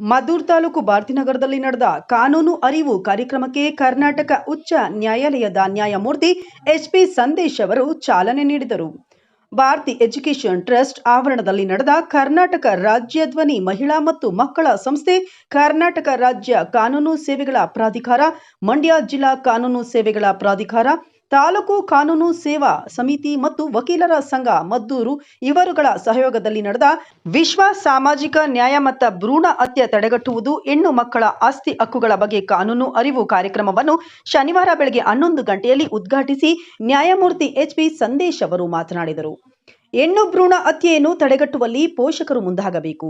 ಮದ್ದೂರು ತಾಲೂಕು ಭಾರತಿನಗರದಲ್ಲಿ ನಡೆದ ಕಾನೂನು ಅರಿವು ಕಾರ್ಯಕ್ರಮಕ್ಕೆ ಕರ್ನಾಟಕ ಉಚ್ಚ ನ್ಯಾಯಾಲಯದ ನ್ಯಾಯಮೂರ್ತಿ ಎಚ್ಪಿ ಸಂದೇಶ್ ಅವರು ಚಾಲನೆ ನೀಡಿದರು. ಭಾರತಿ ಎಜುಕೇಷನ್ ಟ್ರಸ್ಟ್ ಆವರಣದಲ್ಲಿ ನಡೆದ ಕರ್ನಾಟಕ ರಾಜ್ಯ ಧ್ವನಿ ಮಹಿಳಾ ಮತ್ತು ಮಕ್ಕಳ ಸಂಸ್ಥೆ ಕರ್ನಾಟಕ ರಾಜ್ಯ ಕಾನೂನು ಸೇವೆಗಳ ಪ್ರಾಧಿಕಾರ, ಮಂಡ್ಯ ಜಿಲ್ಲಾ ಕಾನೂನು ಸೇವೆಗಳ ಪ್ರಾಧಿಕಾರ ತಾಲೂಕು ಕಾನೂನು ಸೇವಾ ಸಮಿತಿ ಮತ್ತು ವಕೀಲರ ಸಂಘ ಮದ್ದೂರು ಇವರುಗಳ ಸಹಯೋಗದಲ್ಲಿ ನಡೆದ ವಿಶ್ವ ಸಾಮಾಜಿಕ ನ್ಯಾಯ ಮತ್ತು ಭ್ರೂಣ ಹತ್ಯೆ ತಡೆಗಟ್ಟುವುದು ಹೆಣ್ಣು ಮಕ್ಕಳ ಆಸ್ತಿ ಹಕ್ಕುಗಳ ಬಗ್ಗೆ ಕಾನೂನು ಅರಿವು ಕಾರ್ಯಕ್ರಮವನ್ನು ಶನಿವಾರ ಬೆಳಗ್ಗೆ ಹನ್ನೊಂದು ಗಂಟೆಯಲ್ಲಿ ಉದ್ಘಾಟಿಸಿ ನ್ಯಾಯಮೂರ್ತಿ ಎಚ್ಪಿ ಸಂದೇಶ್ ಅವರು ಮಾತನಾಡಿದರು. ಹೆಣ್ಣು ಭ್ರೂಣ ಹತ್ಯೆಯನ್ನು ತಡೆಗಟ್ಟುವಲ್ಲಿ ಪೋಷಕರು ಮುಂದಾಗಬೇಕು.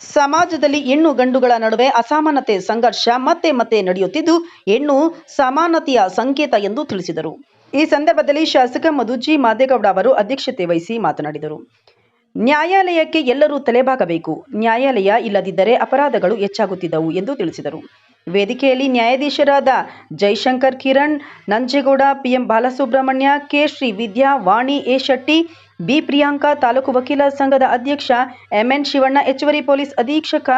ಸಮಾಜದಲ್ಲಿ ಹೆಣ್ಣು ಗಂಡುಗಳ ನಡುವೆ ಅಸಮಾನತೆ, ಸಂಘರ್ಷ ಮತ್ತೆ ಮತ್ತೆ ನಡೆಯುತ್ತಿದ್ದು, ಹೆಣ್ಣು ಸಮಾನತೆಯ ಸಂಕೇತ ಎಂದು ತಿಳಿಸಿದರು. ಈ ಸಂದರ್ಭದಲ್ಲಿ ಶಾಸಕ ಮಧುಜಿ ಮಾದೇಗೌಡ ಅವರು ಅಧ್ಯಕ್ಷತೆ ವಹಿಸಿ ಮಾತನಾಡಿದರು. ನ್ಯಾಯಾಲಯಕ್ಕೆ ಎಲ್ಲರೂ ತಲೆಬಾಗಬೇಕು. ನ್ಯಾಯಾಲಯ ಇಲ್ಲದಿದ್ದರೆ ಅಪರಾಧಗಳು ಹೆಚ್ಚಾಗುತ್ತಿದ್ದವು ಎಂದು ತಿಳಿಸಿದರು. ವೇದಿಕೆಯಲ್ಲಿ ನ್ಯಾಯಾಧೀಶರಾದ Jaishankar Kiran, Nanjegowda, PM Balasubramanya, K. Shri Vidya, Vani A. Shetty B Priyanka taluk ವಕೀಲ ಸಂಘದ ಅಧ್ಯಕ್ಷ ಎಂಎನ್ ಶಿವಣ್ಣ, ಹೆಚ್ಚುವರಿ ಪೊಲೀಸ್ ಅಧೀಕ್ಷಕ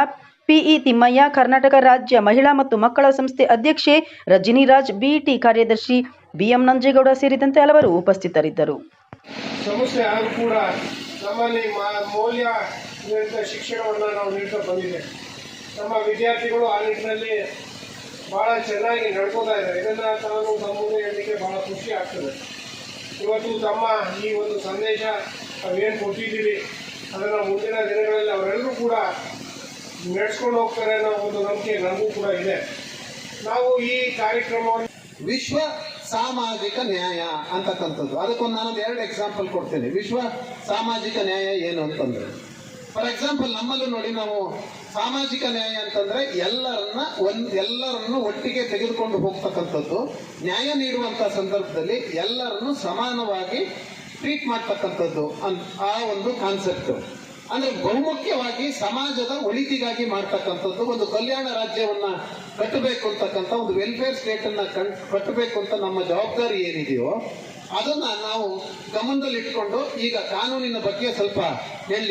ಪಿಇ ತಿಮ್ಮಯ್ಯ, ಕರ್ನಾಟಕ ರಾಜ್ಯ ಮಹಿಳಾ ಮತ್ತು ಮಕ್ಕಳ ಸಂಸ್ಥೆ ಅಧ್ಯಕ್ಷೆ ರಜನಿರಾಜ್ ಬಿಟಿ ಕಾರ್ಯದರ್ಶಿ ಬಿಎಂ ನಂಜೇಗೌಡ ಸೇರಿದಂತೆ ಹಲವರು ಉಪಸ್ಥಿತರಿದ್ದರು. ಸಮಸ್ಯೆ ಆದರೂ ಕೂಡ ನಮ್ಮಲ್ಲಿ ಮೌಲ್ಯ ಶಿಕ್ಷಣವನ್ನು ನಾವು ನೀಡ್ತಾ ಬಂದಿದ್ದೇವೆ ನಮ್ಮ ವಿದ್ಯಾರ್ಥಿಗಳು ಆ ನಿಟ್ಟಿನಲ್ಲಿ ಭಾಳ ಚೆನ್ನಾಗಿ ನಡ್ಕೋತಾ ಇದ್ದಾರೆ. ಇದನ್ನು ತಾನು ತಮ್ಮದು ಹೇಳಲಿಕ್ಕೆ ಭಾಳ ಖುಷಿ ಆಗ್ತದೆ. ಇವತ್ತು ತಮ್ಮ ಈ ಒಂದು ಸಂದೇಶ ನಾವೇನು ಕೊಟ್ಟಿದ್ದೀವಿ, ಅದನ್ನು ಮುಂದಿನ ದಿನಗಳಲ್ಲಿ ಅವರೆಲ್ಲರೂ ಕೂಡ ನಡೆಸ್ಕೊಂಡು ಹೋಗ್ತಾರೆ ಅನ್ನೋ ಒಂದು ನಂಬಿಕೆ ನಮಗೂ ಕೂಡ ಇದೆ. ನಾವು ಈ ಕಾರ್ಯಕ್ರಮವನ್ನು ವಿಶ್ವ ಸಾಮಾಜಿಕ ನ್ಯಾಯ ಅಂತಕ್ಕಂಥದ್ದು. ಅದಕ್ಕೊಂದು ನಾನೊಂದು ಎರಡು ಎಕ್ಸಾಂಪಲ್ ಕೊಡ್ತೇನೆ. ವಿಶ್ವ ಸಾಮಾಜಿಕ ನ್ಯಾಯ ಏನು ಅಂತಂದ್ರೆ ಫಾರ್ ಎಕ್ಸಾಂಪಲ್ ನಮ್ಮಲ್ಲೂ ನೋಡಿ ನಾವು ಸಾಮಾಜಿಕ ನ್ಯಾಯ ಅಂತಂದ್ರೆ ಎಲ್ಲರನ್ನ ಒಂದ್ ಎಲ್ಲರನ್ನು ಒಟ್ಟಿಗೆ ತೆಗೆದುಕೊಂಡು ಹೋಗ್ತಕ್ಕಂಥದ್ದು. ನ್ಯಾಯ ನೀಡುವಂತ ಸಂದರ್ಭದಲ್ಲಿ ಎಲ್ಲರನ್ನು ಸಮಾನವಾಗಿ ಟ್ರೀಟ್ ಮಾಡ್ತಕ್ಕಂಥದ್ದು ಆ ಒಂದು ಕಾನ್ಸೆಪ್ಟ್ ಅಂದ್ರೆ ಬಹುಮುಖ್ಯವಾಗಿ ಸಮಾಜದ ಒಳಿತಿಗಾಗಿ ಮಾಡ್ತಕ್ಕಂಥದ್ದು. ಒಂದು ಕಲ್ಯಾಣ ರಾಜ್ಯವನ್ನ ಕಟ್ಟಬೇಕು ಅಂತಕ್ಕಂಥ ಒಂದು ವೆಲ್ಫೇರ್ ಸ್ಟೇಟ್ ಅನ್ನ ಕಟ್ಟಬೇಕು ಅಂತ ನಮ್ಮ ಜವಾಬ್ದಾರಿ ಏನಿದೆಯೋ, ಅದನ್ನ ನಾವು ಗಮನದಲ್ಲಿಟ್ಕೊಂಡು ಈಗ ಕಾನೂನಿನ ಬಗ್ಗೆ ಸ್ವಲ್ಪ ಹೇಳಿ.